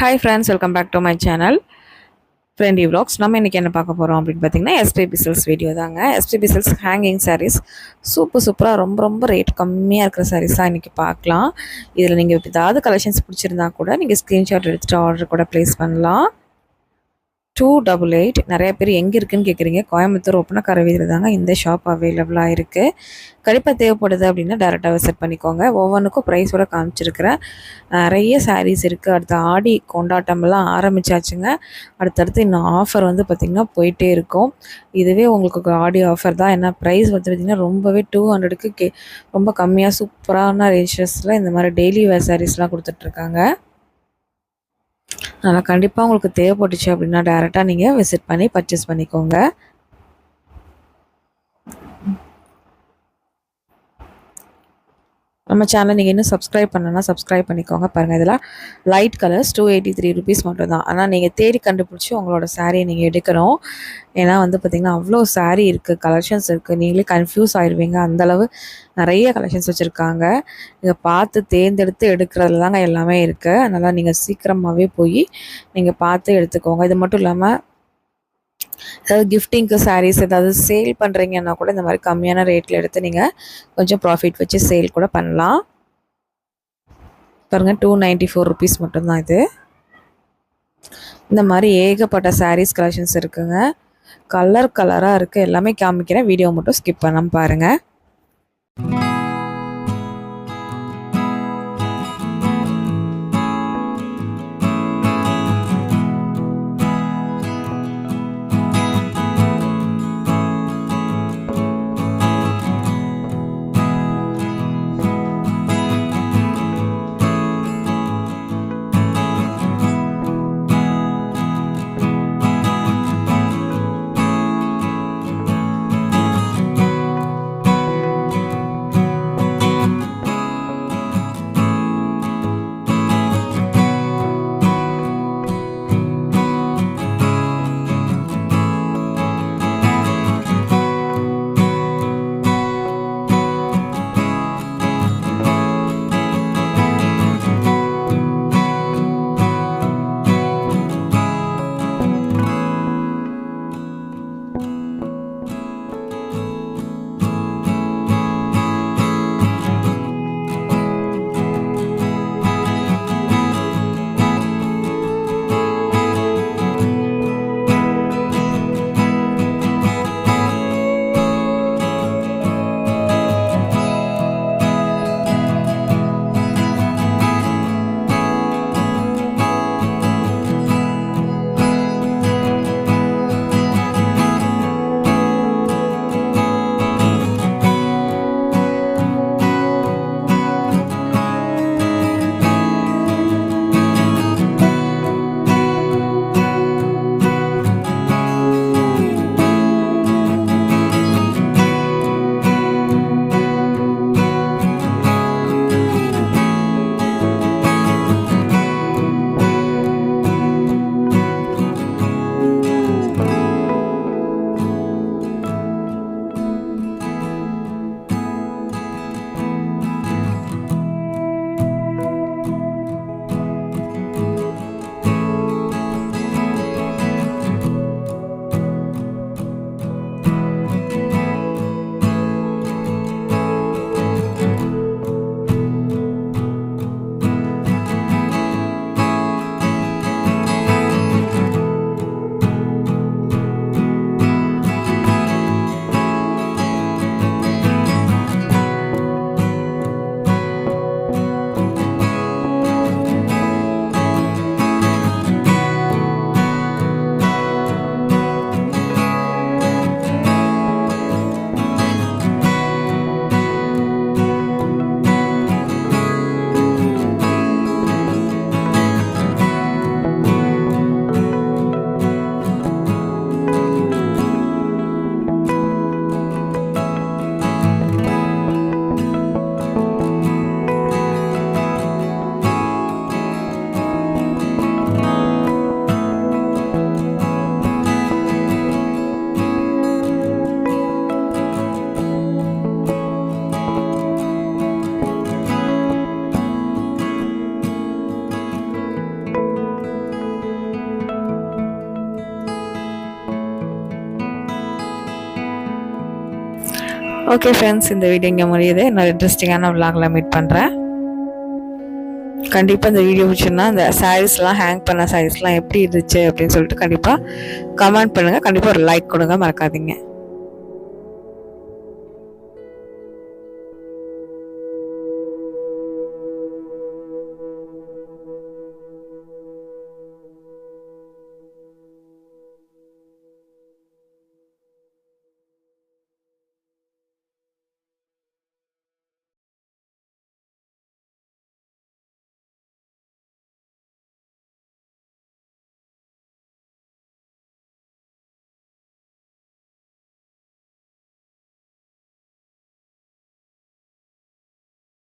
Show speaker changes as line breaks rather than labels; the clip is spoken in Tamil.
Hi friends welcome back to my channel friendy vlogs. நம்ம இன்றைக்கி என்ன பார்க்க போகிறோம் அப்படின்னு பார்த்தீங்கன்னா எஸ்பி பிசல்ஸ் வீடியோ தாங்க. எஸ்பி பிசல்ஸ் ஹேங்கிங் சாரீஸ் சூப்பர் சூப்பராக ரொம்ப ரொம்ப ரேட் கம்மியாக இருக்கிற சாரீஸாக இன்றைக்கி பார்க்கலாம். இதில் நீங்கள் ஏதாவது கலெக்ஷன்ஸ் பிடிச்சிருந்தா கூட நீங்கள் ஸ்க்ரீன்ஷாட் எடுத்துகிட்டு ஆர்டர் கூட ப்ளேஸ் பண்ணலாம். டூ டபுள் எயிட் நிறைய பேர் எங்கே இருக்குதுன்னு கேட்குறீங்க கோயம்புத்தூர் ஒப்பனக்கார வீதியில் தாங்க இந்த ஷாப் அவைலபிளாக இருக்குது கண்டிப்பாக தேவைப்படுது அப்படின்னா டேரெக்டாக விசிட் பண்ணிக்கோங்க. ஒவ்வொன்றுக்கும் ப்ரைஸோட காமிச்சிருக்கிறேன். நிறைய சாரீஸ் இருக்குது அடுத்து ஆடி கொண்டாட்டமெல்லாம் ஆரம்பிச்சாச்சுங்க. அடுத்தடுத்து இன்னும் ஆஃபர் வந்து பார்த்திங்கன்னா போயிட்டே இருக்கும். இதுவே உங்களுக்கு ஆடி ஆஃபர் தான். ஏன்னா ப்ரைஸ் வந்து பார்த்திங்கன்னா ரொம்பவே டூ ஹண்ட்ரடுக்கு கே ரொம்ப கம்மியாக சூப்பரான ரேஷஸில் இந்த மாதிரி டெய்லி வேர் சாரீஸ்லாம் கொடுத்துட்ருக்காங்க அதனால் கண்டிப்பாக உங்களுக்கு தேவைப்பட்டுச்சு அப்படின்னா டேரெக்டாக நீங்கள் விசிட் பண்ணி பர்ச்சேஸ் பண்ணிக்கோங்க. நம்ம சேனலை நீங்கள் இன்னும் சப்ஸ்கிரைப் பண்ணலன்னா சப்ஸ்கிரைப் பண்ணிக்கோங்க. பாருங்கள் இதெல்லாம் light colours two eighty three rupees மட்டும் தான் ஆனால் நீங்கள் தேடி கண்டுபிடிச்சி உங்களோட சாரியை நீங்கள் எடுக்கணும் ஏன்னா வந்து பார்த்திங்கன்னா அவ்வளோ saree இருக்குது கலெக்ஷன்ஸ் இருக்குது நீங்களே கன்ஃபியூஸ் ஆயிடுவீங்க அந்தளவு நிறைய கலெக்ஷன்ஸ் வச்சுருக்காங்க. நீங்கள் பார்த்து தேர்ந்தெடுத்து எடுக்கிறதுல தாங்க எல்லாமே இருக்குது அதனால் நீங்கள் சீக்கிரமாகவே போய் நீங்கள் பார்த்து எடுத்துக்கோங்க. இது மட்டும் இல்லாமல் ஏதாவது கிஃப்டிங்க்கு சாரீஸ் ஏதாவது சேல் பண்ணுறீங்கன்னா கூட இந்த மாதிரி கம்மியான ரேட்டில் எடுத்து நீங்கள் கொஞ்சம் ப்ராஃபிட் வச்சு சேல் கூட பண்ணலாம். பாருங்கள் டூ நைன்ட்டி ஃபோர் ருபீஸ் மட்டும்தான் இது. இந்த மாதிரி ஏகப்பட்ட சாரீஸ் கலெக்ஷன்ஸ் இருக்குங்க. கலர் கலராக இருக்குது எல்லாமே காமிக்கிறேன் வீடியோ மட்டும் ஸ்கிப் பண்ணாமல் பாருங்கள் ஓகே ஃப்ரெண்ட்ஸ் இந்த வீடியோ இங்கே முடியுது. இன்னொரு இன்ட்ரெஸ்டிங்கான விலாகில் மீட் பண்ணுறேன் கண்டிப்பாக இந்த வீடியோ பிடிச்சிருந்தா இந்த சாரீஸ்லாம் ஹேங் பண்ண சாரீஸ்லாம் எப்படி இருந்துச்சு அப்படின்னு சொல்லிட்டு கண்டிப்பாக கமெண்ட் பண்ணுங்கள் கண்டிப்பாக ஒரு லைக் கொடுங்க மறக்காதீங்க.